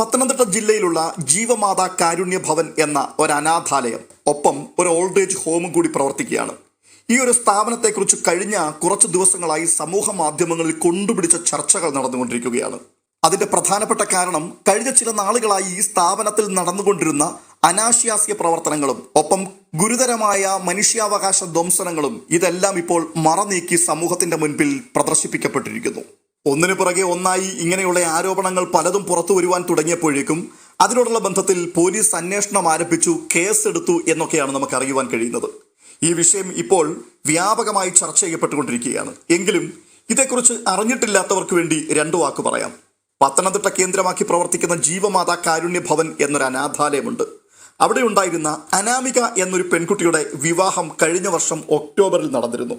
പത്തനംതിട്ട ജില്ലയിലുള്ള ജീവമാതാ കാരുണ്യ ഭവൻ എന്ന ഒരു അനാഥാലയം ഒപ്പം ഒരു ഓൾഡ് ഏജ് ഹോമും കൂടി പ്രവർത്തിക്കുകയാണ്. ഈ ഒരു സ്ഥാപനത്തെക്കുറിച്ച് കഴിഞ്ഞ കുറച്ച് ദിവസങ്ങളായി സമൂഹ മാധ്യമങ്ങളിൽ കൊണ്ടുപിടിച്ച ചർച്ചകൾ നടന്നുകൊണ്ടിരിക്കുകയാണ്. അതിന്റെ പ്രധാനപ്പെട്ട കാരണം കഴിഞ്ഞ ചില നാളുകളായി ഈ സ്ഥാപനത്തിൽ നടന്നുകൊണ്ടിരുന്ന അനാശ്യാസ്യ പ്രവർത്തനങ്ങളും ഒപ്പം ഗുരുതരമായ മനുഷ്യാവകാശ ധ്വംസനങ്ങളും ഇതെല്ലാം ഇപ്പോൾ മറനീക്കി സമൂഹത്തിന്റെ മുൻപിൽ പ്രദർശിപ്പിക്കപ്പെട്ടിരിക്കുന്നു. ഒന്നിനു പുറകെ ഒന്നായി ഇങ്ങനെയുള്ള ആരോപണങ്ങൾ പലതും പുറത്തു വരുവാൻ തുടങ്ങിയപ്പോഴേക്കും അതിനോടുള്ള ബന്ധത്തിൽ പോലീസ് അന്വേഷണം ആരംഭിച്ചു കേസെടുത്തു എന്നൊക്കെയാണ് നമുക്ക് അറിയുവാൻ കഴിയുന്നത്. ഈ വിഷയം ഇപ്പോൾ വ്യാപകമായി ചർച്ച ചെയ്യപ്പെട്ടുകൊണ്ടിരിക്കുകയാണ്. എങ്കിലും ഇതേക്കുറിച്ച് അറിഞ്ഞിട്ടില്ലാത്തവർക്ക് വേണ്ടി രണ്ടു വാക്ക് പറയാം. പത്തനംതിട്ട കേന്ദ്രമാക്കി പ്രവർത്തിക്കുന്ന ജീവമാതാ കാരുണ്യ ഭവൻ എന്നൊരു അനാഥാലയമുണ്ട്. അവിടെ ഉണ്ടായിരുന്ന അനാമിക എന്നൊരു പെൺകുട്ടിയുടെ വിവാഹം കഴിഞ്ഞ വർഷം ഒക്ടോബറിൽ നടന്നിരുന്നു.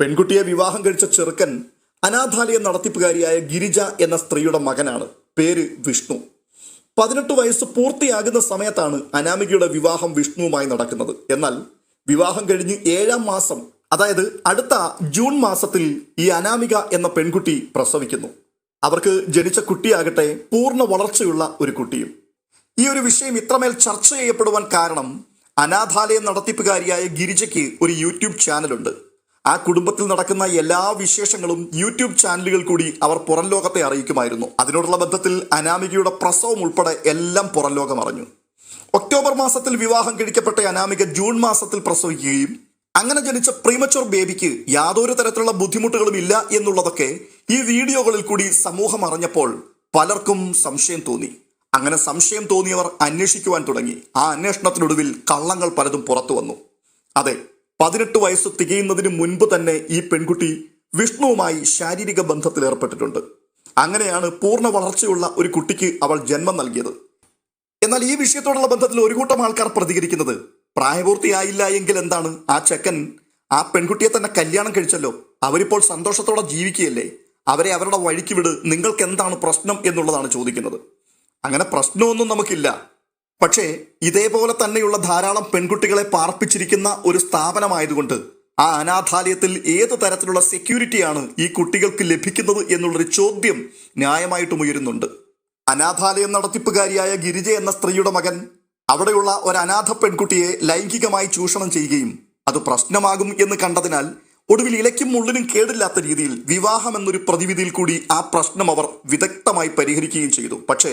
പെൺകുട്ടിയെ വിവാഹം കഴിച്ച ചെറുക്കൻ അനാഥാലയ നടത്തിപ്പുകാരിയായ ഗിരിജ എന്ന സ്ത്രീയുടെ മകനാണ്. പേര് വിഷ്ണു. പതിനെട്ട് വയസ്സ് പൂർത്തിയാകുന്ന സമയത്താണ് അനാമികയുടെ വിവാഹം വിഷ്ണുവുമായി നടക്കുന്നത്. എന്നാൽ വിവാഹം കഴിഞ്ഞ് ഏഴാം മാസം അതായത് അടുത്ത ജൂൺ മാസത്തിൽ ഈ അനാമിക എന്ന പെൺകുട്ടി പ്രസവിക്കുന്നു. അവർക്ക് ജനിച്ച കുട്ടിയാകട്ടെ പൂർണ വളർച്ചയുള്ള ഒരു കുട്ടിയും. ഈ ഒരു വിഷയം ഇത്രമേൽ ചർച്ച ചെയ്യപ്പെടുവാൻ കാരണം അനാഥാലയം നടത്തിപ്പുകാരിയായ ഗിരിജയ്ക്ക് ഒരു യൂട്യൂബ് ചാനലുണ്ട്. ആ കുടുംബത്തിൽ നടക്കുന്ന എല്ലാ വിശേഷങ്ങളും യൂട്യൂബ് ചാനലുകൾ കൂടി അവർ പുറം ലോകത്തെ അറിയിക്കുമായിരുന്നു. അതിനോടുള്ള ബന്ധത്തിൽ അനാമികയുടെ പ്രസവം ഉൾപ്പെടെ എല്ലാം പുറം ലോകം അറിഞ്ഞു. ഒക്ടോബർ മാസത്തിൽ വിവാഹം കഴിക്കപ്പെട്ട അനാമിക ജൂൺ മാസത്തിൽ പ്രസവിക്കുകയും അങ്ങനെ ജനിച്ച പ്രീമച്ചുർ ബേബിക്ക് യാതൊരു തരത്തിലുള്ള ബുദ്ധിമുട്ടുകളും ഇല്ല എന്നുള്ളതൊക്കെ ഈ വീഡിയോകളിൽ കൂടി സമൂഹം അറിഞ്ഞപ്പോൾ പലർക്കും സംശയം തോന്നി. അങ്ങനെ സംശയം തോന്നിയവർ അന്വേഷിക്കുവാൻ തുടങ്ങി. ആ അന്വേഷണത്തിനൊടുവിൽ കള്ളങ്ങൾ പലതും പുറത്തു വന്നു. അതെ പതിനെട്ട് വയസ്സ് തികയുന്നതിന് മുൻപ് തന്നെ ഈ പെൺകുട്ടി വിഷ്ണുവുമായി ശാരീരിക ബന്ധത്തിൽ ഏർപ്പെട്ടിട്ടുണ്ട്. അങ്ങനെയാണ് പൂർണ വളർച്ചയുള്ള ഒരു കുട്ടിക്ക് അവൾ ജന്മം നൽകിയത്. എന്നാൽ ഈ വിഷയത്തോടുള്ള ബന്ധത്തിൽ ഒരു കൂട്ടം ആൾക്കാർ പ്രതികരിക്കുന്നത് പ്രായപൂർത്തിയായില്ല എങ്കിൽ എന്താണ്? ആ ചെക്കൻ ആ പെൺകുട്ടിയെ തന്നെ കല്യാണം കഴിച്ചല്ലോ. അവരിപ്പോൾ സന്തോഷത്തോടെ ജീവിക്കുകയല്ലേ? അവരെ അവരുടെ വഴിക്ക് വിട്. നിങ്ങൾക്ക് എന്താണ് പ്രശ്നം എന്നുള്ളതാണ് ചോദിക്കുന്നത്. അങ്ങനെ പ്രശ്നമൊന്നും നമുക്കില്ല. പക്ഷേ ഇതേപോലെ തന്നെയുള്ള ധാരാളം പെൺകുട്ടികളെ പാർപ്പിച്ചിരിക്കുന്ന ഒരു സ്ഥാപനമായതുകൊണ്ട് ആ അനാഥാലയത്തിൽ ഏത് തരത്തിലുള്ള സെക്യൂരിറ്റിയാണ് ഈ കുട്ടികൾക്ക് ലഭിക്കുന്നത് എന്നുള്ളൊരു ചോദ്യം ന്യായമായിട്ടും ഉയരുന്നുണ്ട്. അനാഥാലയം നടത്തിപ്പുകാരിയായ ഗിരിജ എന്ന സ്ത്രീയുടെ മകൻ അവിടെയുള്ള ഒരു അനാഥ പെൺകുട്ടിയെ ലൈംഗികമായി ചൂഷണം ചെയ്യുകയും അത് പ്രശ്നമാകും എന്ന് കണ്ടതിനാൽ ഒടുവിൽ ഇലയ്ക്കും മുള്ളിനും കേടില്ലാത്ത രീതിയിൽ വിവാഹം എന്നൊരു പ്രതിവിധിയിൽ കൂടി ആ പ്രശ്നം അവർ വിദഗ്ധമായി പരിഹരിക്കുകയും ചെയ്തു. പക്ഷേ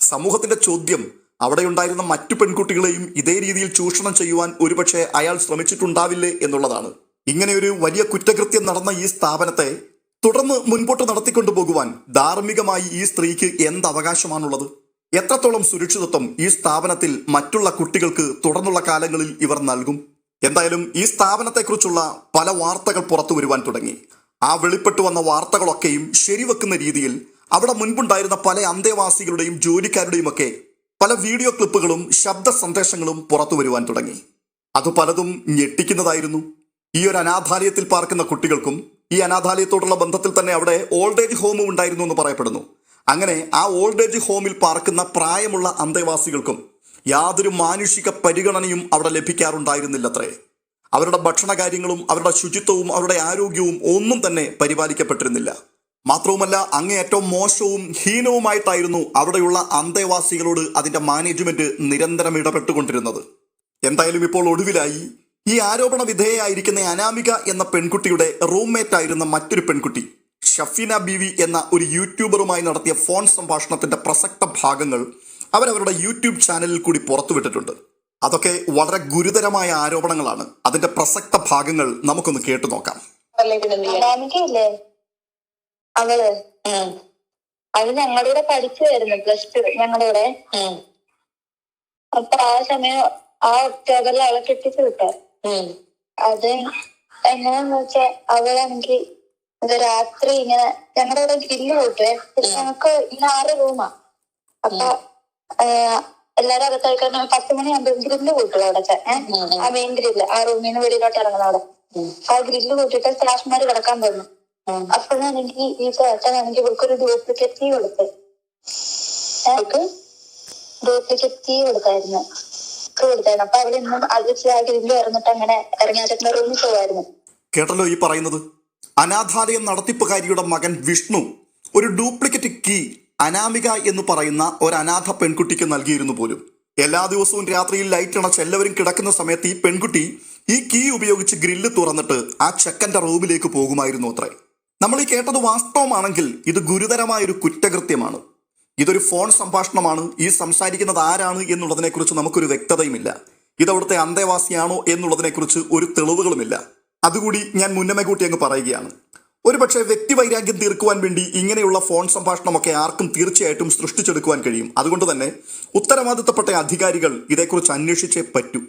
സമൂഹത്തിന്റെ ചോദ്യം അവിടെയുണ്ടായിരുന്ന മറ്റു പെൺകുട്ടികളെയും ഇതേ രീതിയിൽ ചൂഷണം ചെയ്യുവാൻ ഒരുപക്ഷെ അയാൾ ശ്രമിച്ചിട്ടുണ്ടാവില്ലേ എന്നുള്ളതാണ്. ഇങ്ങനെയൊരു വലിയ കുറ്റകൃത്യം നടന്ന ഈ സ്ഥാപനത്തെ തുടർന്ന് മുൻപോട്ട് നടത്തിക്കൊണ്ടു പോകുവാൻ ധാർമ്മികമായി ഈ സ്ത്രീക്ക് എന്ത് അവകാശമാണുള്ളത്? എത്രത്തോളം സുരക്ഷിതത്വം ഈ സ്ഥാപനത്തിൽ മറ്റുള്ള കുട്ടികൾക്ക് തുടർന്നുള്ള കാലങ്ങളിൽ ഇവർ നൽകും? എന്തായാലും ഈ സ്ഥാപനത്തെക്കുറിച്ചുള്ള പല വാർത്തകൾ പുറത്തു വരുവാൻ തുടങ്ങി. ആ വെളിപ്പെട്ടു വന്ന വാർത്തകളൊക്കെയും ശരിവെക്കുന്ന രീതിയിൽ അവിടെ മുൻപുണ്ടായിരുന്ന പല അന്തേവാസികളുടെയും ജോലിക്കാരുടെയും ഒക്കെ പല വീഡിയോ ക്ലിപ്പുകളും ശബ്ദ സന്ദേശങ്ങളും പുറത്തു വരുവാൻ തുടങ്ങി. അത് പലതും ഞെട്ടിക്കുന്നതായിരുന്നു. ഈ ഒരു അനാഥാലയത്തിൽ പാർക്കുന്ന കുട്ടികൾക്കും ഈ അനാഥാലയത്തോടുള്ള ബന്ധത്തിൽ തന്നെ അവിടെ ഓൾഡ് ഏജ് ഹോമും ഉണ്ടായിരുന്നു എന്ന് പറയപ്പെടുന്നു. അങ്ങനെ ആ ഓൾഡ് ഏജ് ഹോമിൽ പാർക്കുന്ന പ്രായമുള്ള അന്തേവാസികൾക്കും യാതൊരു മാനുഷിക പരിഗണനയും അവിടെ ലഭിക്കാറുണ്ടായിരുന്നില്ലത്രേ. അവരുടെ ഭക്ഷണ കാര്യങ്ങളും അവരുടെ ശുചിത്വവും അവരുടെ ആരോഗ്യവും ഒന്നും തന്നെ പരിപാലിക്കപ്പെട്ടിരുന്നില്ല. മാത്രവുമല്ല അങ്ങേയറ്റവും മോശവും ഹീനവുമായിട്ടായിരുന്നു അവിടെയുള്ള അന്തേവാസികളോട് അതിന്റെ മാനേജ്മെന്റ് നിരന്തരം ഇടപെട്ടുകൊണ്ടിരുന്നത്. എന്തായാലും ഇപ്പോൾ ഒടുവിലായി ഈ ആരോപണ വിധേയയായിരിക്കുന്ന അനാമിക എന്ന പെൺകുട്ടിയുടെ റൂംമേറ്റ് ആയിരുന്ന മറ്റൊരു പെൺകുട്ടി ഷഫീന ബിവി എന്ന ഒരു യൂട്യൂബറുമായി നടത്തിയ ഫോൺ സംഭാഷണത്തിന്റെ പ്രസക്ത ഭാഗങ്ങൾ അവരവരുടെ യൂട്യൂബ് ചാനലിൽ കൂടി പുറത്തുവിട്ടിട്ടുണ്ട്. അതൊക്കെ വളരെ ഗുരുതരമായ ആരോപണങ്ങളാണ്. അതിന്റെ പ്രസക്ത ഭാഗങ്ങൾ നമുക്കൊന്ന് കേട്ടു നോക്കാം അവൾ അവൾ ഞങ്ങളുടെ കൂടെ പഠിച്ചു വരുന്നു പ്ലസ് ടു ഞങ്ങളുടെ കൂടെ അപ്പൊ ആ സമയം ആ ഒക്ടോബറിൽ അവളെ കെട്ടിച്ചു വിട്ടു. അത് എങ്ങനെയാന്ന് വെച്ചാ അവളാണെങ്കിൽ രാത്രി ഇങ്ങനെ ഞങ്ങളുടെ ഇവിടെ ഗ്രില്ല് കൂട്ടുവേ ഞങ്ങൾക്ക് ഇങ്ങനെ ആറ് റൂമാ. അപ്പൊ എല്ലാരും അകത്തേക്കാണ് പത്ത് മണിയാകുമ്പോ ഗ്രില്ല് കൂട്ടും അവിടെ ആ മെയിൻ ഗ്രില്ല് ആ റൂമിൽ നിന്ന് വെളിയിലോട്ട് ഇറങ്ങുന്ന അവിടെ. ആ ഗ്രില്ല് കൂട്ടിട്ട് സ്റ്റാഫ്മാര് കിടക്കാൻ പോകുന്നു അപ്പോഴാണെങ്കിൽ ഈ ചേട്ടനാണെങ്കിൽ ഒരു ഡ്യൂപ്ലിക്കേറ്റ് കീ കൊടുത്ത്. ഡ്യൂപ്ലിക്കേറ്റ് കീ കൊടുത്തായിരുന്നു. കൊടുത്തായിരുന്നു. അപ്പൊ അവരെന്നും ഇന്നും അത് ആ ഇറങ്ങിട്ട് അങ്ങനെ ഇറങ്ങിയ റൂമിൽ പോവായിരുന്നു. കേട്ടല്ലോ ഈ പറയുന്നത്? അനാഥാലയം നടത്തിപ്പുകാരിയുടെ മകൻ വിഷ്ണു ഒരു ഡ്യൂപ്ലിക്കേറ്റ് കീ അനാമിക എന്ന് പറയുന്ന ഒരു അനാഥ പെൺകുട്ടിക്ക് നൽകിയിരുന്നു പോലും. എല്ലാ ദിവസവും രാത്രിയിൽ ലൈറ്റ് അണച്ച് എല്ലാവരും കിടക്കുന്ന സമയത്ത് ഈ പെൺകുട്ടി ഈ കീ ഉപയോഗിച്ച് ഗ്രില്ല് തുറന്നിട്ട് ആ ചെക്കന്റെ റൂമിലേക്ക് പോകുമായിരുന്നു അത്രേ. നമ്മൾ ഈ കേട്ടത് വാസ്തവമാണെങ്കിൽ ഇത് ഗുരുതരമായ ഒരു കുറ്റകൃത്യമാണ്. ഇതൊരു ഫോൺ സംഭാഷണമാണ്. ഈ സംസാരിക്കുന്നത് ആരാണ് എന്നുള്ളതിനെക്കുറിച്ച് നമുക്കൊരു വ്യക്തതയുമില്ല. ഇത് അവിടുത്തെ അന്തേവാസിയാണോ എന്നുള്ളതിനെക്കുറിച്ച് ഒരു തെളിവുകളുമില്ല. അതുകൂടി ഞാൻ മുന്നമേ കൂട്ടി അങ്ങ് പറയുകയാണ്. ഒരുപക്ഷെ വ്യക്തിവൈരാഗ്യം തീർക്കുവാൻ വേണ്ടി ഇങ്ങനെയുള്ള ഫോൺ സംഭാഷണമൊക്കെ ആർക്കും തീർച്ചയായിട്ടും സൃഷ്ടിച്ചെടുക്കുവാൻ കഴിയും. അതുകൊണ്ട് തന്നെ ഉത്തരവാദിത്തപ്പെട്ട അധികാരികൾ ഇതേക്കുറിച്ച് അന്വേഷിച്ചേ പറ്റൂ.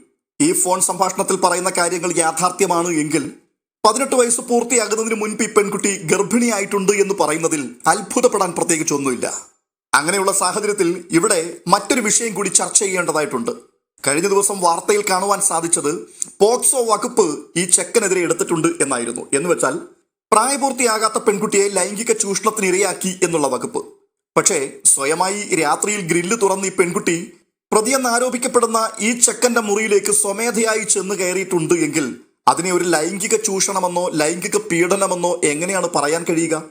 ഈ ഫോൺ സംഭാഷണത്തിൽ പറയുന്ന കാര്യങ്ങൾ യാഥാർത്ഥ്യമാണ് എങ്കിൽ പതിനെട്ട് വയസ്സ് പൂർത്തിയാകുന്നതിന് മുൻപ് ഈ പെൺകുട്ടി ഗർഭിണിയായിട്ടുണ്ട് എന്ന് പറയുന്നതിൽ അത്ഭുതപ്പെടാൻ പ്രത്യേകിച്ച് ഒന്നുമില്ല. അങ്ങനെയുള്ള സാഹചര്യത്തിൽ ഇവിടെ മറ്റൊരു വിഷയം കൂടി ചർച്ച ചെയ്യേണ്ടതായിട്ടുണ്ട്. കഴിഞ്ഞ ദിവസം വാർത്തയിൽ കാണുവാൻ സാധിച്ചത് പോക്സോ വകുപ്പ് ഈ ചെക്കനെതിരെ എടുത്തിട്ടുണ്ട് എന്നായിരുന്നു. എന്ന് വെച്ചാൽ പ്രായപൂർത്തിയാകാത്ത പെൺകുട്ടിയെ ലൈംഗിക ചൂഷണത്തിന് ഇരയാക്കി എന്നുള്ള വകുപ്പ്. പക്ഷേ സ്വയമായി രാത്രിയിൽ ഗ്രില്ല് തുറന്ന് ഈ പെൺകുട്ടി പ്രതിയെന്ന് ആരോപിക്കപ്പെടുന്ന ഈ ചെക്കന്റെ മുറിയിലേക്ക് സ്വമേധയായി ചെന്ന് കയറിയിട്ടുണ്ട് എങ്കിൽ അതിനെ ഒരു ലൈംഗിക ചൂഷണമെന്നോ ലൈംഗിക പീഡനമെന്നോ എങ്ങനെയാണ് പറയാൻ കഴിയുക?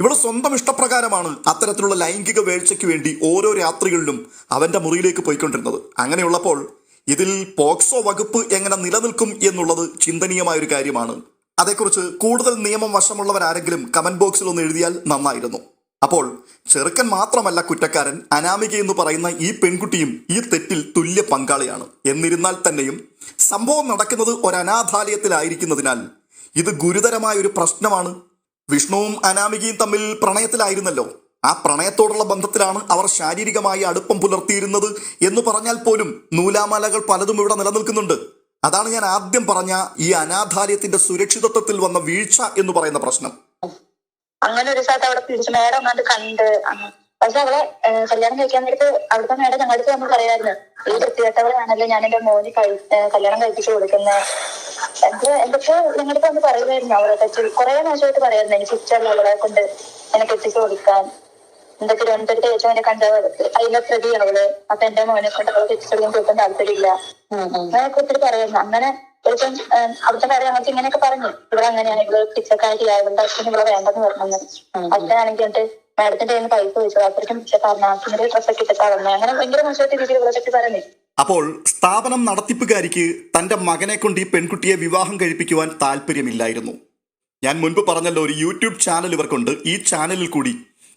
ഇവിടെ സ്വന്തം ഇഷ്ടപ്രകാരമാണ് അത്തരത്തിലുള്ള ലൈംഗിക വേഴ്ചയ്ക്ക് വേണ്ടി ഓരോ രാത്രികളിലും അവന്റെ മുറിയിലേക്ക് പോയിക്കൊണ്ടിരുന്നത്. അങ്ങനെയുള്ളപ്പോൾ ഇതിൽ പോക്സോ വകുപ്പ് എങ്ങനെ നിലനിൽക്കും എന്നുള്ളത് ചിന്തനീയമായ ഒരു കാര്യമാണ്. അതേക്കുറിച്ച് കൂടുതൽ നിയമം വശമുള്ളവരാരെങ്കിലും കമന്റ് ബോക്സിൽ ഒന്ന് എഴുതിയാൽ നന്നായിരുന്നു. അപ്പോൾ ചെറുക്കൻ മാത്രമല്ല കുറ്റക്കാരൻ അനാമിക എന്ന് പറയുന്ന ഈ പെൺകുട്ടിയും ഈ തെറ്റിൽ തുല്യ പങ്കാളിയാണ്. എന്നിരുന്നാൽ തന്നെയും സംഭവം നടക്കുന്നത് ഒരു അനാഥാലയത്തിലായിരിക്കുന്നതിനാൽ ഇത് ഗുരുതരമായ ഒരു പ്രശ്നമാണ്. വിഷ്ണുവും അനാമികയും തമ്മിൽ പ്രണയത്തിലായിരുന്നല്ലോ. ആ പ്രണയത്തോടുള്ള ബന്ധത്തിലാണ് അവർ ശാരീരികമായി അടുപ്പം പുലർത്തിയിരുന്നത് എന്ന് പറഞ്ഞാൽ പോലും നൂലാമാലകൾ പലതും ഇവിടെ നിലനിൽക്കുന്നുണ്ട്. അതാണ് ഞാൻ ആദ്യം പറഞ്ഞ ഈ അനാഥാലയത്തിന്റെ സുരക്ഷിതത്വത്തിൽ വന്ന വീഴ്ച എന്ന് പറയുന്ന പ്രശ്നം. അങ്ങനെ ഒരു സ്ഥലത്ത് അവിടെ മേഡം കണ്ട് പക്ഷെ അവളെ കല്യാണം കഴിക്കാൻ നേരത്ത് അവിടുത്തെ മേഡം ഞങ്ങളുടെ അടുത്ത് നമ്മൾ പറയായിരുന്നു ഈ വൃത്തികെട്ടവളാണല്ലോ ഞാൻ എന്റെ മോന് കഴി കല്യാണം കഴിപ്പിച്ചു കൊടുക്കുന്നത് പക്ഷെ ഞങ്ങളുടെ അടുത്ത് അന്ന് പറയുമായിരുന്നു അവളെ പറ്റി. കുറെ മോശമായിട്ട് പറയായിരുന്നു എനിക്ക് ഇഷ്ടമല്ല അവളെ കൊണ്ട് എന്നെ കെട്ടിച്ചു കൊടുക്കാൻ. എന്തൊക്കെ തിരുവനന്തപുരത്ത് ഏറ്റവും എന്നെ കണ്ട അതിലെ പ്രതിയാണ് അവൾ. അപ്പൊ എന്റെ മോനെ കൊണ്ട് അവളെ കെട്ടിച്ചെടുക്കാൻ കൊടുക്കാൻ താല്പര്യമില്ല. അങ്ങനെയൊക്കെ ഒത്തിരി പറയുന്നു. അങ്ങനെ ഒരിപ്പം അവിടുത്തെ കാര്യം ഞങ്ങൾക്ക് ഇങ്ങനെയൊക്കെ പറഞ്ഞു. ഇവിടെ അങ്ങനെയാണ് ഇവിടെ പിച്ചക്കാരിയായതുകൊണ്ട് അച്ഛൻ ഇവിടെ വേണ്ടെന്ന് പറഞ്ഞു. അച്ഛനാണെങ്കിൽ എന്നിട്ട് അപ്പോൾ സ്ഥാപനം നടത്തിപ്പുകാരിക്ക് തന്റെ മകനെ കൊണ്ട് ഈ പെൺകുട്ടിയെ വിവാഹം കഴിപ്പിക്കുവാൻ താല്പര്യമില്ലായിരുന്നു. ഞാൻ മുൻപ് പറഞ്ഞല്ലോ ഒരു യൂട്യൂബ് ചാനൽ ഇവർക്കുണ്ട്. ഈ ചാനലിൽ കൂടി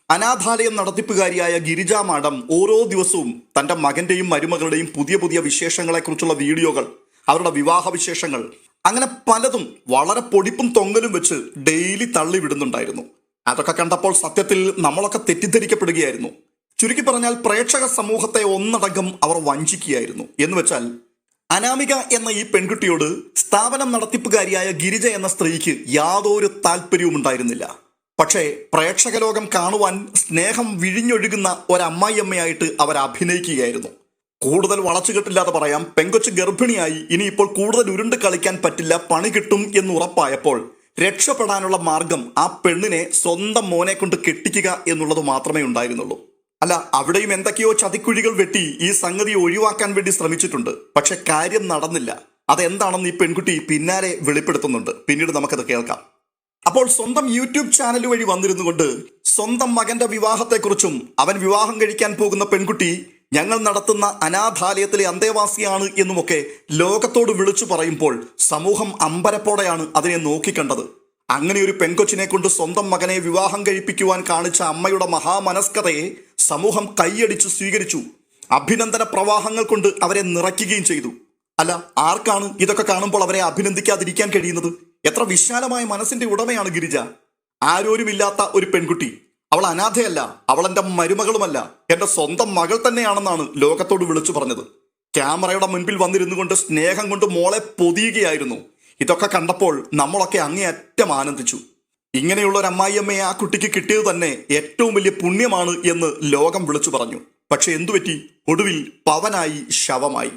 അനാഥാലയം നടത്തിപ്പുകാരിയായ ഗിരിജ മാഡം ഓരോ ദിവസവും തന്റെ മകന്റെയും മരുമകളുടെയും പുതിയ പുതിയ വിശേഷങ്ങളെക്കുറിച്ചുള്ള വീഡിയോകൾ അവരുടെ വിവാഹ വിശേഷങ്ങൾ അങ്ങനെ പലതും വളരെ പൊടിപ്പും തൊങ്ങലും വെച്ച് ഡെയിലി തള്ളി വിടുന്നുണ്ടായിരുന്നു അതൊക്കെ കണ്ടപ്പോൾ സത്യത്തിൽ നമ്മളൊക്കെ തെറ്റിദ്ധരിക്കപ്പെടുകയായിരുന്നു. ചുരുക്കി പറഞ്ഞാൽ പ്രേക്ഷക സമൂഹത്തെ ഒന്നടങ്കം അവർ വഞ്ചിക്കുകയായിരുന്നു. എന്ന് വെച്ചാൽ അനാമിക എന്ന ഈ പെൺകുട്ടിയോട് സ്ഥാപനം നടത്തിപ്പുകാരിയായ ഗിരിജ എന്ന സ്ത്രീക്ക് യാതൊരു താല്പര്യവും ഉണ്ടായിരുന്നില്ല പക്ഷേ പ്രേക്ഷകലോകം കാണുവാൻ സ്നേഹം വിഴിഞ്ഞൊഴുകുന്ന ഒരമ്മായിയമ്മയായിട്ട് അവർ അഭിനയിക്കുകയായിരുന്നു. കൂടുതൽ വളച്ചുകെട്ടില്ലാതെ പറയാം പെങ്കൊച്ച് ഗർഭിണിയായി ഇനിയിപ്പോൾ കൂടുതൽ ഉരുണ്ട് കളിക്കാൻ പറ്റില്ല പണി കിട്ടും എന്ന് ഉറപ്പായപ്പോൾ രക്ഷപ്പെടാനുള്ള മാർഗം ആ പെണ്ണിനെ സ്വന്തം മോനെ കൊണ്ട് കെട്ടിക്കുക എന്നുള്ളത് മാത്രമേ ഉണ്ടായിരുന്നുള്ളൂ. അല്ല അവിടെയും എന്തൊക്കെയോ ചതിക്കുഴികൾ വെട്ടി ഈ സംഗതി ഒഴിവാക്കാൻ വേണ്ടി ശ്രമിച്ചിട്ടുണ്ട്. പക്ഷെ കാര്യം നടന്നില്ല. അതെന്താണെന്ന് ഈ പെൺകുട്ടി പിന്നാലെ വെളിപ്പെടുത്തുന്നുണ്ട്. പിന്നീട് നമുക്കത് കേൾക്കാം. അപ്പോൾ സ്വന്തം യൂട്യൂബ് ചാനൽ വഴി വന്നിരുന്നു കൊണ്ട് സ്വന്തം മകന്റെ വിവാഹത്തെക്കുറിച്ചും അവൻ വിവാഹം കഴിക്കാൻ പോകുന്ന പെൺകുട്ടി ഞങ്ങൾ നടത്തുന്ന അനാഥാലയത്തിലെ അന്തേവാസിയാണ് എന്നുമൊക്കെ ലോകത്തോട് വിളിച്ചു പറയുമ്പോൾ സമൂഹം അമ്പരപ്പോടെയാണ് അതിനെ നോക്കിക്കണ്ടത്. അങ്ങനെ ഒരു പെൺകൊച്ചിനെ കൊണ്ട് സ്വന്തം മകനെ വിവാഹം കഴിപ്പിക്കുവാൻ കാണിച്ച അമ്മയുടെ മഹാമനസ്കതയെ സമൂഹം കൈയടിച്ച് സ്വീകരിച്ചു. അഭിനന്ദന പ്രവാഹങ്ങൾ കൊണ്ട് അവരെ നിറയ്ക്കുകയും ചെയ്തു. അല്ല ആർക്കാണ് ഇതൊക്കെ കാണുമ്പോൾ അവരെ അഭിനന്ദിക്കാതിരിക്കാൻ കഴിയുന്നത്? എത്ര വിശാലമായ മനസ്സിന്റെ ഉടമയാണ് ഗിരിജ. ആരോരുമില്ലാത്ത ഒരു പെൺകുട്ടി. അവൾ അനാഥയല്ല അവൾ എന്റെ മരുമകളുമല്ല എന്റെ സ്വന്തം മകൾ തന്നെയാണെന്നാണ് ലോകത്തോട് വിളിച്ചു പറഞ്ഞത്. ക്യാമറയുടെ മുൻപിൽ വന്നിരുന്നു കൊണ്ട് സ്നേഹം കൊണ്ട് മോളെ പൊതിയുകയായിരുന്നു. ഇതൊക്കെ കണ്ടപ്പോൾ നമ്മളൊക്കെ അങ്ങേയറ്റം ആനന്ദിച്ചു. ഇങ്ങനെയുള്ള ഒരു അമ്മായിയമ്മയെ ആ കുട്ടിക്ക് കിട്ടിയത് തന്നെ ഏറ്റവും വലിയ പുണ്യമാണ് എന്ന് ലോകം വിളിച്ചു പറഞ്ഞു. പക്ഷെ എന്തുപറ്റി ഒടുവിൽ പവനായി ശവമായി.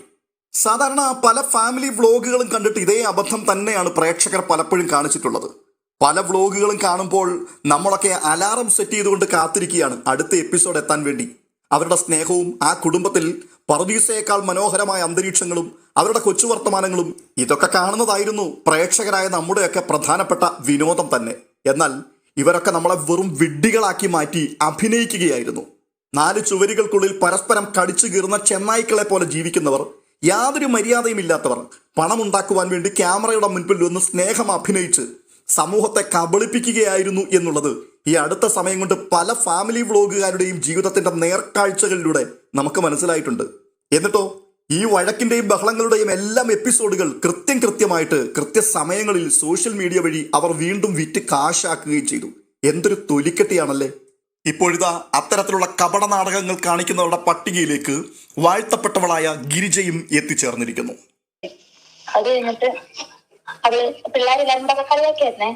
സാധാരണ പല ഫാമിലി വ്ളോഗുകളും കണ്ടിട്ട് ഇതേ അബദ്ധം തന്നെയാണ് പ്രേക്ഷകർ പലപ്പോഴും കാണിച്ചിട്ടുള്ളത്. പല വ്ളോഗുകളും കാണുമ്പോൾ നമ്മളൊക്കെ അലാറം സെറ്റ് ചെയ്തുകൊണ്ട് കാത്തിരിക്കുകയാണ് അടുത്ത എപ്പിസോഡ് എത്താൻ വേണ്ടി. അവരുടെ സ്നേഹവും ആ കുടുംബത്തിൽ പറദീസയേക്കാൾ മനോഹരമായ അന്തരീക്ഷങ്ങളും അവരുടെ കൊച്ചു വർത്തമാനങ്ങളും ഇതൊക്കെ കാണുന്നതായിരുന്നു പ്രേക്ഷകരായ നമ്മുടെയൊക്കെ പ്രധാനപ്പെട്ട വിനോദം തന്നെ. എന്നാൽ ഇവരൊക്കെ നമ്മളെ വെറും വിഡ്ഢികളാക്കി മാറ്റി അഭിനയിക്കുകയായിരുന്നു. നാല് ചുവരുകൾക്കുള്ളിൽ പരസ്പരം കടിച്ചു കീറുന്ന ചെന്നായ്ക്കളെ പോലെ ജീവിക്കുന്നവർ യാതൊരു മര്യാദയും ഇല്ലാത്തവർ പണമുണ്ടാക്കുവാൻ വേണ്ടി ക്യാമറയുടെ മുൻപിൽ ഒന്ന് സ്നേഹം അഭിനയിച്ച് സമൂഹത്തെ കബളിപ്പിക്കുകയായിരുന്നു എന്നുള്ളത്. ഈ അടുത്ത സമയം കൊണ്ട് പല ഫാമിലി വ്ളോഗുകാരുടെയും ജീവിതത്തിന്റെ നേർക്കാഴ്ചകളിലൂടെ നമുക്ക് മനസ്സിലായിട്ടുണ്ട്. എന്നിട്ടോ ഈ വഴക്കിന്റെയും ബഹളങ്ങളുടെയും എല്ലാം എപ്പിസോഡുകൾ കൃത്യം കൃത്യമായിട്ട് കൃത്യസമയങ്ങളിൽ സോഷ്യൽ മീഡിയ വഴി അവർ വീണ്ടും വിറ്റ് കാശാക്കുകയും ചെയ്തു. എന്തൊരു തൊലിക്കെട്ടിയാണല്ലേ? ഇപ്പോഴിതാ അത്തരത്തിലുള്ള കപട നാടകങ്ങൾ കാണിക്കുന്നവരുടെ പട്ടികയിലേക്ക് വാഴ്ത്തപ്പെട്ടവളായ ഗിരിജയും എത്തിച്ചേർന്നിരിക്കുന്നു. അത് കഴിഞ്ഞിട്ട് അവൾ പിള്ളേരെല്ലാരും കൂടെ കളിയാക്കിയായിരുന്നേ.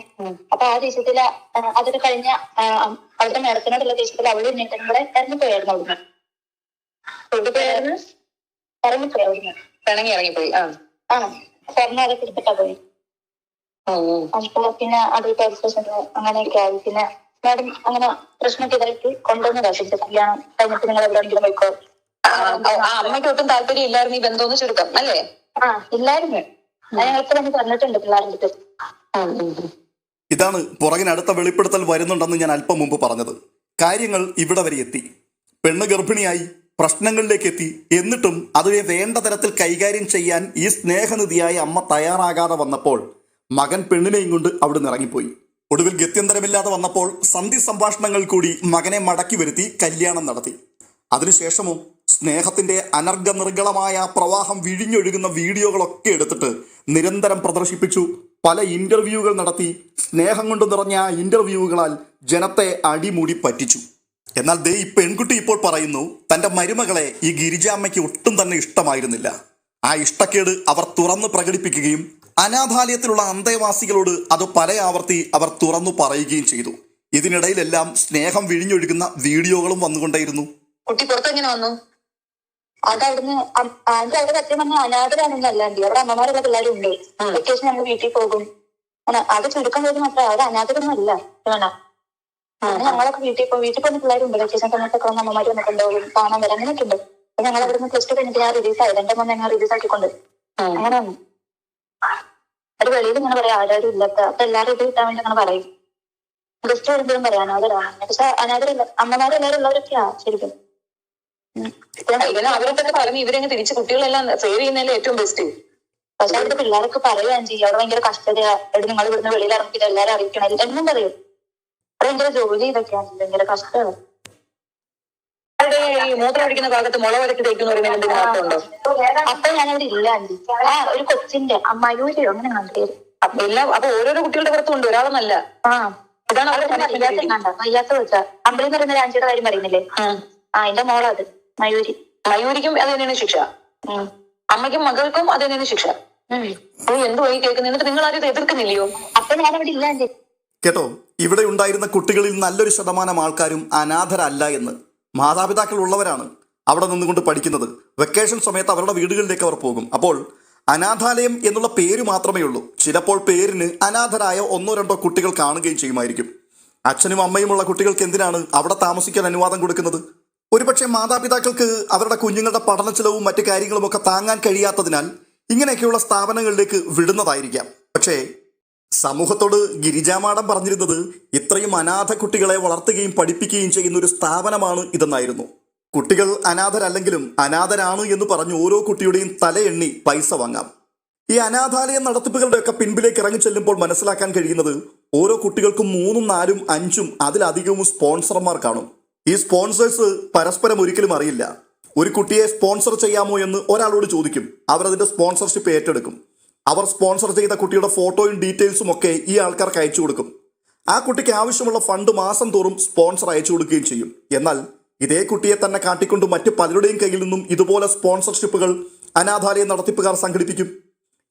അപ്പൊ ആ ദേഷ്യത്തിൽ അതൊക്കെ കഴിഞ്ഞ അവളുടെ മേടത്തിനോടുള്ള ദേഷ്യത്തിൽ അവൾ എന്നിട്ടും കൂടെ ഇറങ്ങിപ്പോയായിരുന്നു അവിടുന്ന്. കൊണ്ടുപോയായിരുന്നു ഇറങ്ങിപ്പോയി അവിടുന്ന്. പിണങ്ങി ഇറങ്ങിപ്പോയി. ആ. ആ സ്വർണം അതൊക്കെ എടുത്തിട്ടാ പോയി. അപ്പൊ പിന്നെ അത് പോലീസ് സ്റ്റേഷനിൽ അങ്ങനെയൊക്കെ ആയി. പിന്നെ മാഡം അങ്ങനെ പ്രശ്നമൊക്കെ ഇതായിട്ട് കൊണ്ടുവന്നതാ. ശരിക്കും കല്യാണം കഴിഞ്ഞിട്ട് നിങ്ങൾ എവിടെയെങ്കിലും പോയിക്കോ. ആ അമ്മയ്ക്ക് ഒട്ടും താല്പര്യം ഇല്ലായിരുന്നു ഈ ബന്ധം ചുരുക്കം അല്ലേ? ആ ഇല്ലായിരുന്നു. പറഞ്ഞിട്ടുണ്ട് പിള്ളേരുടെ അടുത്ത്. വെളിപ്പെടുത്തൽ വരുന്നുണ്ടെന്ന് ഞാൻ അല്പം മുമ്പ് പറഞ്ഞത്. കാര്യങ്ങൾ ഇവിടെ വരെ എത്തി. പെണ്ണ് ഗർഭിണിയായി പ്രശ്നങ്ങളിലേക്ക് എത്തി. എന്നിട്ടും അതിനെ വേണ്ട തരത്തിൽ കൈകാര്യം ചെയ്യാൻ ഈ സ്നേഹനിധിയായ അമ്മ തയ്യാറാകാതെ വന്നപ്പോൾ മകൻ പെണ്ണിനെയും കൊണ്ട് അവിടുന്ന് ഇറങ്ങിപ്പോയി. ഒടുവിൽ ഗത്യന്തരമില്ലാതെ വന്നപ്പോൾ സന്ധി സംഭാഷണങ്ങൾ കൂടി മകനെ മടക്കി വരുത്തി കല്യാണം നടത്തി. അതിനുശേഷമോ സ്നേഹത്തിന്റെ അനർഘ നിർഗളമായ പ്രവാഹം വിഴിഞ്ഞൊഴുകുന്ന വീഡിയോകളൊക്കെ എടുത്തിട്ട് നിരന്തരം പ്രദർശിപ്പിച്ചു. പല ഇന്റർവ്യൂകൾ നടത്തി. സ്നേഹം കൊണ്ട് നിറഞ്ഞ ഇന്റർവ്യൂകളാൽ ജനത്തെ അടിമുടി പറ്റിച്ചു. എന്നാൽ ദേ ഈ പെൺകുട്ടി ഇപ്പോൾ പറയുന്നു തന്റെ മരുമകളെ ഈ ഗിരിജാമ്മയ്ക്ക് ഒട്ടും തന്നെ ഇഷ്ടമായിരുന്നില്ല. ആ ഇഷ്ടക്കേട് അവർ തുറന്നു പ്രകടിപ്പിക്കുകയും അനാഥാലയത്തിലുള്ള അന്തേവാസികളോട് അത് പല ആവർത്തി അവർ തുറന്നു പറയുകയും ചെയ്തു. ഇതിനിടയിലെല്ലാം സ്നേഹം വിഴിഞ്ഞൊഴുകുന്ന വീഡിയോകളും വന്നുകൊണ്ടേയിരുന്നു. കുട്ടി പുറത്തെങ്ങനെ വന്നു? അത് അവിടുന്ന് അം- ആദ്യം അവിടെ സത്യം പറഞ്ഞ അനാഥരാണെന്നല്ലാണ്ട് അവിടെ അമ്മമാരുള്ള പിള്ളേരുണ്ട്. വെക്കേഷൻ ഞങ്ങൾ വീട്ടിൽ പോകും. അത് ചുരുക്കം പേര് മാത്രമേ അവിടെ അനാഥരൊന്നും അല്ല. അങ്ങനെ ഞങ്ങളൊക്കെ വീട്ടിൽ പോകും വീട്ടിൽ പോകുന്ന പിള്ളേരുണ്ട്. വെക്കേഷൻ സമയത്തൊക്കെ വന്ന് അമ്മമാര് വന്നിട്ടുണ്ടാവും. കാണാൻ വരാൻ അങ്ങനെയൊക്കെ ഉണ്ട്. അപ്പൊ ഞങ്ങൾ അവിടുന്ന് പ്ലസ് ടു കഴിഞ്ഞിട്ട് ഞാൻ റിലീസ് ആയത് എന്റെ മോനെ ഞങ്ങൾ റിലീസ് ആക്കിക്കൊണ്ട്. അങ്ങനെ അത് വെളിയിൽ ഇങ്ങനെ പറയാം. ആരാരും ഇല്ലാത്ത അപ്പൊ എല്ലാവരും ഇത് കിട്ടാൻ വേണ്ടി അങ്ങനെ പറയും. പ്ലസ് ടു വരുമ്പോഴും പറയാം. അനാഥരാണ് പക്ഷെ അനാഥരല്ല. അമ്മമാരെല്ലാവരും ഉള്ളവരൊക്കെയാ ശരിക്കും. ഇത്രയും ഇവനെ അവരെ തന്നെ പറഞ്ഞ് ഇവരങ്ങ് തിരിച്ച് കുട്ടികളെല്ലാം സേവ് ചെയ്യുന്നതല്ലേ ഏറ്റവും ബെസ്റ്റ് പക്ഷെ അവിടുത്തെ പിള്ളേർക്ക് പറയുകയും ചെയ്യും അവിടെ ഭയങ്കര കഷ്ടതയാ നിങ്ങൾ ഇവിടുന്ന് വെളിയിൽ ഇറങ്ങിയിട്ട് എല്ലാരും അറിയിക്കണം എന്നും പറയും. ഭയങ്കര ജോലി ഇതൊക്കെയാണ് ഭയങ്കര കഷ്ടമാണ് ഈ മൂത്രം ഒഴിക്കുന്ന ഭാഗത്ത് മുള വരച്ച് തേക്കുന്ന പറയുന്നത് എന്തെങ്കിലും അർത്ഥമുണ്ടോ അപ്പൊ ഞാനവിടെ ഇല്ല ആന്റി ആ ഒരു കൊച്ചിന്റെ അമ്മായൂരിയോ അങ്ങനെ കണ്ടു പേര്. അപ്പൊ എല്ലാം അപ്പൊ ഓരോരോ കുട്ടികളുടെ പുറത്തുണ്ട് ഒരാളെന്നല്ല. ആ. ഇതാണ് അവരുടെ വയ്യാത്ത വെച്ചാ അമ്പലം എന്ന് പറയുന്ന ഒരു കാര്യം പറയുന്നില്ലേ? ആ എന്റെ മോളത്. മയൂരി മയൂരിക്കും അത് തന്നെയാണ് ശിക്ഷ. അമ്മയ്ക്കും മകൾക്കും അത് തന്നെയാണ് ശിക്ഷ. അപ്പൊ എന്തോ ഈ കേൾക്കുന്നത് എന്നിട്ട് നിങ്ങൾ ആരും എതിർക്കുന്നില്ലയോ? അപ്പൊ ഞാനവിടെ ഇല്ല കേട്ടോ ഇവിടെ ഉണ്ടായിരുന്ന കുട്ടികളിൽ നല്ലൊരു ശതമാനം ആൾക്കാരും അനാഥരല്ല എന്ന്. മാതാപിതാക്കൾ ഉള്ളവരാണ് അവിടെ നിന്നുകൊണ്ട് പഠിക്കുന്നത്. വെക്കേഷൻ സമയത്ത് അവരുടെ വീടുകളിലേക്ക് അവർ പോകും. അപ്പോൾ അനാഥാലയം എന്നുള്ള പേര് മാത്രമേ ഉള്ളൂ. ചിലപ്പോൾ പേരിന് അനാഥരായ ഒന്നോ രണ്ടോ കുട്ടികൾ കാണുകയും ചെയ്യുമായിരിക്കും. അച്ഛനും അമ്മയുമുള്ള കുട്ടികൾക്ക് എന്തിനാണ് അവിടെ താമസിക്കാൻ അനുവാദം കൊടുക്കുന്നത്? ഒരുപക്ഷെ മാതാപിതാക്കൾക്ക് അവരുടെ കുഞ്ഞുങ്ങളുടെ പഠന ചെലവും മറ്റു കാര്യങ്ങളും ഒക്കെ താങ്ങാൻ കഴിയാത്തതിനാൽ ഇങ്ങനെയൊക്കെയുള്ള സ്ഥാപനങ്ങളിലേക്ക് വിടുന്നതായിരിക്കാം. പക്ഷേ സമൂഹത്തോട് ഗിരിജാമാടം പറഞ്ഞിരുന്നത് ഇത്രയും അനാഥ കുട്ടികളെ വളർത്തുകയും പഠിപ്പിക്കുകയും ചെയ്യുന്ന ഒരു സ്ഥാപനമാണ് ഇതെന്നായിരുന്നു. കുട്ടികൾ അനാഥരല്ലെങ്കിലും അനാഥരാണ് എന്ന് പറഞ്ഞ് ഓരോ കുട്ടിയുടെയും തലയെണ്ണി പൈസ വാങ്ങാം. ഈ അനാഥാലയം നടത്തിപ്പുകളുടെയൊക്കെ പിൻപിലേക്ക് ഇറങ്ങി ചെല്ലുമ്പോൾ മനസ്സിലാക്കാൻ കഴിയുന്നത് ഓരോ കുട്ടികൾക്കും മൂന്നും നാലും അഞ്ചും അതിലധികവും സ്പോൺസർമാർ കാണും. ഈ സ്പോൺസേഴ്സ് പരസ്പരം ഒരിക്കലും അറിയില്ല. ഒരു കുട്ടിയെ സ്പോൺസർ ചെയ്യാമോ എന്ന് ഒരാളോട് ചോദിക്കും. അവർ അതിന്റെ സ്പോൺസർഷിപ്പ് ഏറ്റെടുക്കും. അവർ സ്പോൺസർ ചെയ്ത കുട്ടിയുടെ ഫോട്ടോയും ഡീറ്റെയിൽസും ഒക്കെ ഈ ആൾക്കാർക്ക് അയച്ചു കൊടുക്കും. ആ കുട്ടിക്ക് ആവശ്യമുള്ള ഫണ്ട് മാസം തോറും സ്പോൺസർ അയച്ചു കൊടുക്കുകയും ചെയ്യും. എന്നാൽ ഇതേ കുട്ടിയെ തന്നെ കാട്ടിക്കൊണ്ട് മറ്റ് പലരുടെയും കയ്യിൽ നിന്നും ഇതുപോലെ സ്പോൺസർഷിപ്പുകൾ അനാഥാലയ നടത്തിപ്പുകാർ സംഘടിപ്പിക്കും.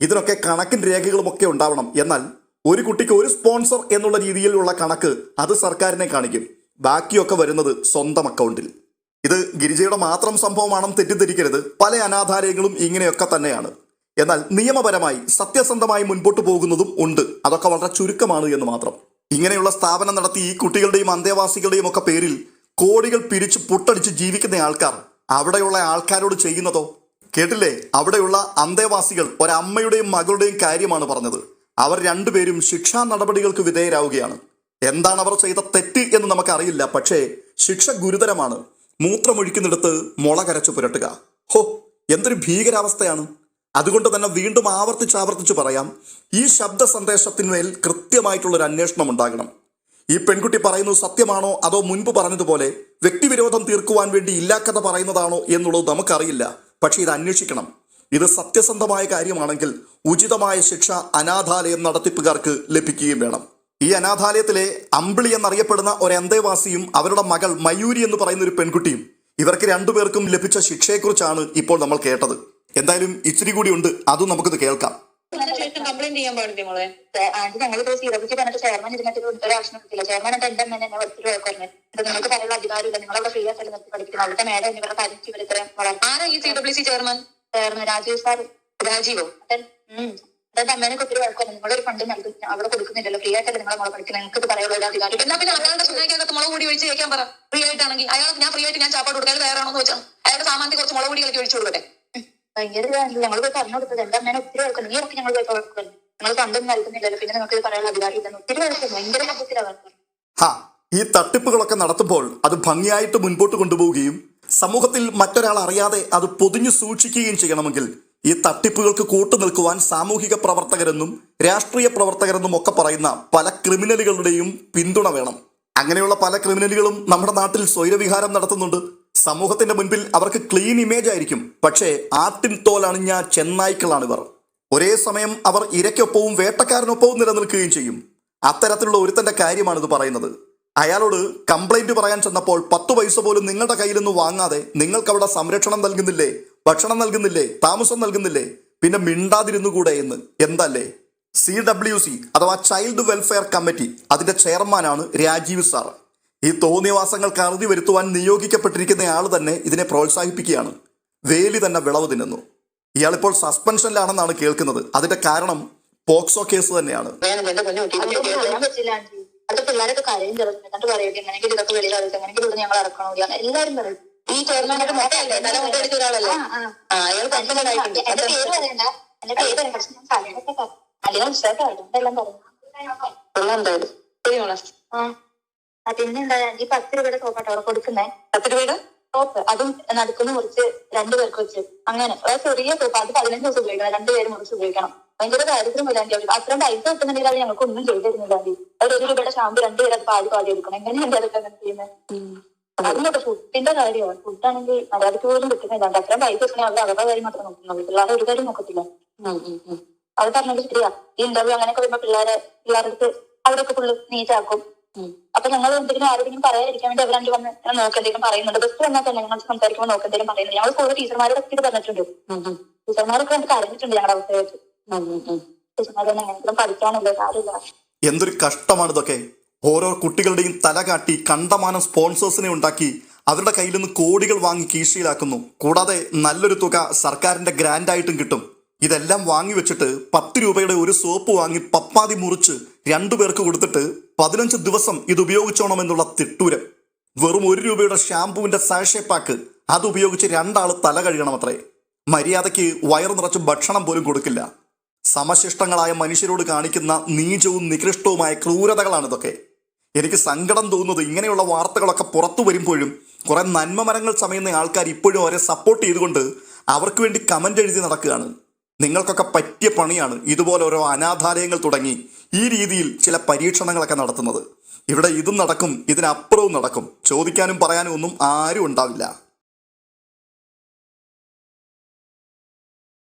ഇതിനൊക്കെ കണക്കിൻ രേഖകളും ഒക്കെ ഉണ്ടാവണം. എന്നാൽ ഒരു കുട്ടിക്ക് ഒരു സ്പോൺസർ എന്നുള്ള രീതിയിലുള്ള കണക്ക് അത് സർക്കാരിനെ കാണിക്കും. ബാക്കിയൊക്കെ വരുന്നത് സ്വന്തം അക്കൗണ്ടിൽ. ഇത് ഗിരിജയുടെ മാത്രം സംഭവമാണെന്ന് തെറ്റിദ്ധരിക്കരുത്. പല അനാഥാലയങ്ങളും ഇങ്ങനെയൊക്കെ തന്നെയാണ്. എന്നാൽ നിയമപരമായി സത്യസന്ധമായി മുൻപോട്ട് പോകുന്നതും ഉണ്ട്. അതൊക്കെ വളരെ ചുരുക്കമാണ് എന്ന് മാത്രം. ഇങ്ങനെയുള്ള സ്ഥാപനം നടത്തി ഈ കുട്ടികളുടെയും അന്തേവാസികളുടെയും ഒക്കെ പേരിൽ കോടികൾ പിരിച്ച് പൊട്ടടിച്ച് ജീവിക്കുന്ന ആൾക്കാർ അവിടെയുള്ള ആൾക്കാരോട് ചെയ്യുന്നതോ? കേട്ടില്ലേ? അവിടെയുള്ള അന്തേവാസികൾ ഒരമ്മയുടെയും മകളുടെയും കാര്യമാണ് പറഞ്ഞത്. അവർ രണ്ടുപേരും ശിക്ഷാ നടപടികൾക്ക് വിധേയരാവുകയാണ്. എന്താണ് അവർ ചെയ്ത തെറ്റ് എന്ന് നമുക്കറിയില്ല പക്ഷേ ശിക്ഷ ഗുരുതരമാണ്. മൂത്രമൊഴിക്കുന്നിടത്ത് മുള കരച്ചു പുരട്ടുക. ഹോ എന്തൊരു ഭീകരാവസ്ഥയാണ്. അതുകൊണ്ട് തന്നെ വീണ്ടും ആവർത്തിച്ച് ആവർത്തിച്ച് പറയാം ഈ ശബ്ദ സന്ദേശത്തിന്മേൽ കൃത്യമായിട്ടുള്ളൊരു അന്വേഷണം ഉണ്ടാകണം. ഈ പെൺകുട്ടി പറയുന്നത് സത്യമാണോ അതോ മുൻപ് പറഞ്ഞതുപോലെ വ്യക്തിവിരോധം തീർക്കുവാൻ വേണ്ടി ഇല്ലാക്കഥ പറയുന്നതാണോ എന്നുള്ളത് നമുക്കറിയില്ല. പക്ഷേ ഇത് അന്വേഷിക്കണം. ഇത് സത്യസന്ധമായ കാര്യമാണെങ്കിൽ ഉചിതമായ ശിക്ഷ അനാഥാലയം നടത്തിപ്പുകാർക്ക് ലഭിക്കുകയും വേണം. ഈ അനാഥാലയത്തിലെ അമ്പിളി എന്നറിയപ്പെടുന്ന ഒരു അന്തേവാസിയും അവരുടെ മകൾ മയൂരി എന്ന് പറയുന്ന ഒരു പെൺകുട്ടിയും ഇവർക്ക് രണ്ടുപേർക്കും ലഭിച്ച ശിക്ഷയെക്കുറിച്ചാണ് ഇപ്പോൾ നമ്മൾ കേട്ടത്. എന്തായാലും ഇച്ചിരി കൂടി ഉണ്ട്. അതും നമുക്കിത് കേൾക്കാം. കംപ്ലൈന്റ് ചെയ്യാൻ പാടില്ലേ ചെയർമാൻ ചെയർമാൻ ഇത്രയും ആരാ ഈ ചെയർമാൻ ചെയർമാൻ രാജീവ് സാർ രാജീവോ? അതായത് അമ്മേനൊക്കെ ഒത്തിരി വഴക്കോ നിങ്ങളൊരു ഫണ്ട് നൽകും. അവിടെ കൊടുക്കുന്നില്ലല്ലോ. ഫ്രീ ആയിട്ടല്ലേ നിങ്ങളെ മോളെ പഠിക്കുന്നത് നിങ്ങൾക്ക് ഇത് പറയാനുള്ള അധികാരം എന്നാ പിന്നെ അയാളുടെ സുനാക്കകത്ത് മുളക് കൂടി ഒഴിച്ച് കേൾക്കാൻ പറ. ഫ്രീ ആയിട്ടാണെങ്കിൽ അയാൾ ഞാൻ ഫ്രീ ആയിട്ട് ഞാൻ ചാപ്പാട് കൊടുക്കാൻ വേറെ ആണോ എന്ന് വെച്ചാൽ അയാളുടെ സാമാനത്തിൽ കുറച്ച് മുളക് കൂടി കളിച്ച് ഒഴിച്ചു കൊടുക്കട്ടെ? ഭയങ്കര ഞങ്ങൾ പോയി പറഞ്ഞു കൊടുത്തത്. എന്റെ അമ്മേനെ ഒത്തിരി വഴക്കുന്നു നീ ഒക്കെ ഞങ്ങൾ പോയി വഴക്കുന്നു നിങ്ങൾ ഫണ്ടൊന്നും നൽകുന്നില്ലല്ലോ. പിന്നെ നിങ്ങൾക്ക് പറയാനുള്ള അധികാരം ഇല്ലെന്ന് ഒത്തിരി വഴക്കുന്നു ഭയങ്കര മൊത്തത്തിലാണ് ഈ തട്ടിപ്പുകളൊക്കെ നടത്തുമ്പോൾ അത് ഭംഗിയായിട്ട് മുൻപോട്ട് കൊണ്ടുപോവുകയും സമൂഹത്തിൽ മറ്റൊരാൾ അറിയാതെ അത് പൊതിഞ്ഞു സൂക്ഷിക്കുകയും ചെയ്യണമെങ്കിൽ ഈ തട്ടിപ്പുകൾക്ക് കൂട്ടു നിൽക്കുവാൻ സാമൂഹിക പ്രവർത്തകരെന്നും രാഷ്ട്രീയ പ്രവർത്തകരെന്നും ഒക്കെ പറയുന്ന പല ക്രിമിനലുകളുടെയും പിന്തുണ വേണം. അങ്ങനെയുള്ള പല ക്രിമിനലുകളും നമ്മുടെ നാട്ടിൽ സ്വൈരവിഹാരം നടത്തുന്നുണ്ട്. സമൂഹത്തിന്റെ മുൻപിൽ അവർക്ക് ക്ലീൻ ഇമേജ് ആയിരിക്കും. പക്ഷേ ആട്ടിൻ തോലണിഞ്ഞ ചെന്നായ്ക്കളാണിവർ ഒരേ സമയം അവർ ഇരയ്ക്കൊപ്പവും വേട്ടക്കാരനൊപ്പവും നിലനിൽക്കുകയും ചെയ്യും. അത്തരത്തിലുള്ള ഒരുത്തന്റെ കാര്യമാണിത് പറയുന്നത്. അയാളോട് കംപ്ലൈന്റ് പറയാൻ ചെന്നപ്പോൾ പത്ത് പൈസ പോലും നിങ്ങളുടെ കയ്യിൽ നിന്ന് വാങ്ങാതെ നിങ്ങൾക്ക് അവിടെ സംരക്ഷണം നൽകുന്നില്ലേ? ഭക്ഷണം നൽകുന്നില്ലേ? താമസം നൽകുന്നില്ലേ? പിന്നെ മിണ്ടാതിരുന്നുകൂടെ എന്ന്. എന്തല്ലേ? സി ഡബ്ല്യു സി അഥവാ ചൈൽഡ് വെൽഫെയർ കമ്മിറ്റി അതിന്റെ ചെയർമാനാണ് രാജീവ് സാർ. ഈ തോന്നിയവാസങ്ങൾക്ക് അറുതി വരുത്തുവാൻ നിയോഗിക്കപ്പെട്ടിരിക്കുന്ന ആൾ തന്നെ ഇതിനെ പ്രോത്സാഹിപ്പിക്കുകയാണ്. വേലി തന്നെ വിളവ് തിന്നുന്നു. ഇയാളിപ്പോൾ സസ്പെൻഷനിലാണെന്നാണ് കേൾക്കുന്നത്. അതിന്റെ കാരണം പോക്സോ കേസ് തന്നെയാണ്. പിള്ളേരൊക്കെ കരയും ചെറുപ്പം എന്നിട്ട് പറയും എങ്ങനെയെങ്കിലും ഇതൊക്കെ വെളിയിൽ അറിയിച്ചു എങ്ങനെയെങ്കിലും ഞങ്ങൾ ഇറക്കണോ എല്ലാരും പറയും. ഈ ചെയർമാനൊക്കെ മോട്ടയല്ലേ തല മുട്ടടിച്ച ഒരാളല്ലേ? ആ, അയാൾ കമ്പനിയിലായിട്ടുണ്ട് എന്റെ പേര് പറയണ്ട. എന്റെ പേര് പറയണ്ട. പക്ഷെ ഞാൻ സ്ഥലത്തൊക്കെ പറയും അല്ലെങ്കിൽ എല്ലാം പറയും കൊള്ളാം എന്തായാലും. ശരി മോളെ. ആ. ആ, പിന്നെന്താ ഈ പത്ത് രൂപയുടെ സോപ്പാട്ടോ അവിടെ കൊടുക്കുന്നേ? പത്ത് രൂപയുടെ? സോപ്പ് അതും നടക്കുന്ന മുറിച്ച് രണ്ടുപേർക്ക് വെച്ച്. അങ്ങനെ. ചെറിയ സോപ്പ് അത് പതിനഞ്ച് ദിവസം ഉപയോഗിക്കണം. രണ്ടുപേര് മുറിച്ച് ഉപയോഗിക്കണം. ഭയങ്കര ദാരിദ്ര്യം വരാൻ അത്രയും പൈസ കിട്ടുന്നുണ്ടെങ്കിൽ അത് ഞങ്ങൾക്ക് ഒന്നും ചെയ്തിരുന്നില്ല അവർ ഒരു രൂപയുടെ ഷാമ്പു രണ്ടുപേരെ പാൽ പാതി എടുക്കണം. എങ്ങനെയാണ് അതൊക്കെ ചെയ്യുന്നത് അതിനൊക്കെ ഫുഡിന്റെ കാര്യമാണ്. ഫുഡാണെങ്കിൽ മലയാളിക്ക് പോലും കിട്ടുന്നില്ല അത്രയും പൈസ കിട്ടണേ അവരുടെ അവരുടെ കാര്യം മാത്രം നോക്കുന്നുള്ളൂ. പിള്ളേരെ ഒരു കാര്യം നോക്കത്തില്ല. അത് പറഞ്ഞത് ശരിയാ. ഈ ഇന്റർവ്യൂ അങ്ങനെയൊക്കെ വരുമ്പോ പിള്ളേരെ പിള്ളേർക്ക് അവിടെയൊക്കെ ഫുള്ള് നീറ്റാക്കും. അപ്പൊ ഞങ്ങൾ എന്തെങ്കിലും ആരെങ്കിലും പറയാതിരിക്കാൻ വേണ്ടി അവരണ്ട് വന്ന് നോക്കെന്തെങ്കിലും പറയുന്നുണ്ട്. ബസ് വന്നാൽ തന്നെ ഞങ്ങൾ സംസാരിക്കുമ്പോൾ നോക്കെന്തെങ്കിലും പറയുന്നുണ്ട്. ഞങ്ങൾ കൂടുതൽ ടീച്ചർമാരോട് ഇത് പറഞ്ഞിട്ടുണ്ട്. ടീച്ചർമാരൊക്കെ നമുക്ക് അറിഞ്ഞിട്ടുണ്ട് ഞങ്ങളുടെ അവസ്ഥ ടീച്ചർമാരെ എങ്ങനെയെങ്കിലും പഠിക്കാനില്ല കാര്യമില്ല. എന്തൊരു കഷ്ടമാണ് ഇതൊക്കെ. ഓരോ കുട്ടികളുടെയും തല കാട്ടി കണ്ടമാനം സ്പോൺസേഴ്സിനെ ഉണ്ടാക്കി അവരുടെ കയ്യിൽ നിന്ന് കോടികൾ വാങ്ങി കീശയിലാക്കുന്നു. കൂടാതെ നല്ലൊരു തുക സർക്കാരിന്റെ ഗ്രാൻഡായിട്ടും കിട്ടും. ഇതെല്ലാം വാങ്ങി വെച്ചിട്ട് പത്ത് രൂപയുടെ ഒരു സോപ്പ് വാങ്ങി പപ്പാതി മുറിച്ച് രണ്ടു പേർക്ക് കൊടുത്തിട്ട് പതിനഞ്ച് ദിവസം ഇത് ഉപയോഗിച്ചോണമെന്നുള്ള തിട്ടൂരം. വെറും ഒരു രൂപയുടെ ഷാമ്പുവിന്റെ സാഷേ പാക്ക് അത് ഉപയോഗിച്ച് രണ്ടാൾ തല കഴുകണം അത്രേ മര്യാദയ്ക്ക് വയറു നിറച്ച് ഭക്ഷണം പോലും കൊടുക്കില്ല. സമശിഷ്ടങ്ങളായ മനുഷ്യരോട് കാണിക്കുന്ന നീചവും നികൃഷ്ടവുമായ ക്രൂരതകളാണ് ഇതൊക്കെ എനിക്ക് സങ്കടം തോന്നുന്നത് ഇങ്ങനെയുള്ള വാർത്തകളൊക്കെ പുറത്തു വരുമ്പോഴും കുറെ നന്മ മരങ്ങൾ ആൾക്കാർ ഇപ്പോഴും അവരെ സപ്പോർട്ട് ചെയ്തുകൊണ്ട് അവർക്ക് വേണ്ടി കമന്റ് എഴുതി നടക്കുകയാണ്. നിങ്ങൾക്കൊക്കെ പറ്റിയ പണിയാണ് ഇതുപോലെ ഓരോ അനാഥാലയങ്ങൾ തുടങ്ങി ഈ രീതിയിൽ ചില പരീക്ഷണങ്ങളൊക്കെ നടത്തുന്നത്. ഇവിടെ ഇതും നടക്കും ഇതിനപ്പുറവും നടക്കും. ചോദിക്കാനും പറയാനും ഒന്നും ആരും ഉണ്ടാവില്ല.